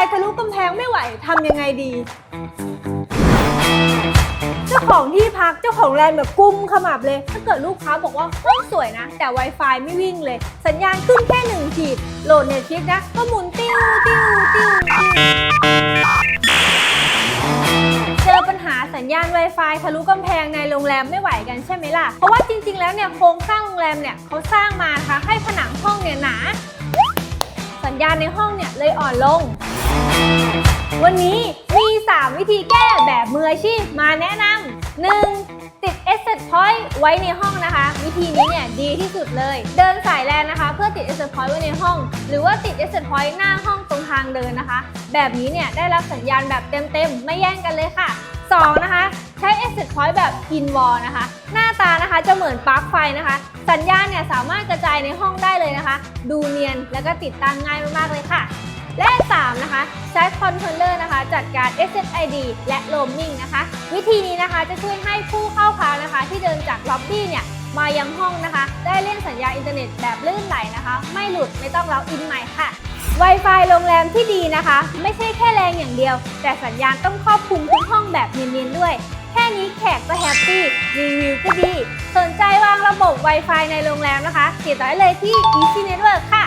Wi-Fi ทะลุกำแพงไม่ไหวทำยังไงดี เจ้าของที่พักเจ้าของแรมแบบกุ้มขมับเลย ถ้าเกิดลูกค้าบอกว่าห้องสวยนะ แต่ Wi-Fi ไม่วิ่งเลย สัญญาณขึ้นแค่หนึ่งขีดโหลดเน็ตฟลิกนะ ก็หมุนติ้วติ้วติ้วติ้วเจอปัญหาสัญญาณ Wi-Fi ทะลุกำแพงในโรงแรมไม่ไหวกันใช่ไหมล่ะ เพราะว่าจริงๆ แล้วเนี่ยโครงสร้างโรงแรมเนี่ยเขาสร้างมานะคะให้ผนังห้องเนี่ยหนา สัญญาณในห้องเนี่ยเลยอ่อนลง วันนี้มี 3 วิธีแก้แบบมืออาชีพมาแนะนำ 1. ติด Asset Point ไว้ในห้องนะคะ วิธีนี้เนี่ยดีที่สุดเลย เดินสายแลนนะคะ เพื่อติด Asset Point ไว้ในห้อง หรือว่าติด Asset Point หน้าห้องตรงทางเดินนะคะ แบบนี้เนี่ยได้รับสัญญาณแบบเต็มๆ ไม่แย่งกันเลยค่ะ 2. นะคะ ใช้ Asset Point แบบ in wall นะคะ หน้าตานะคะจะเหมือนปลั๊กไฟนะคะ สัญญาณเนี่ยสามารถกระจายในห้องได้เลยนะคะ ดูเนียนแล้วก็ติดตั้งง่ายมากๆเลยค่ะ นะคะใช้คอนโทรลเลอร์นะคะ จัดการ SSID และ Roaming นะคะ วิธีนี้นะคะจะช่วยให้ผู้เข้าพักนะคะ ที่เดินจากล็อบบี้เนี่ยมายังห้องนะคะ ได้เล่นสัญญาอินเทอร์เน็ตแบบลื่นไหลนะคะ ไม่หลุดไม่ต้องล็อกอินใหม่ค่ะ Wi-Fi โรงแรมที่ดีนะคะ ไม่ใช่แค่แรงอย่างเดียว แต่สัญญาณต้องครอบคลุมทุกห้องแบบเนียนๆด้วย แค่นี้แขกก็แฮปปี้รีวิวก็ดี สนใจวางระบบ Wi-Fi ในโรงแรมนะคะติดต่อได้เลยที่ Easy Network ค่ะ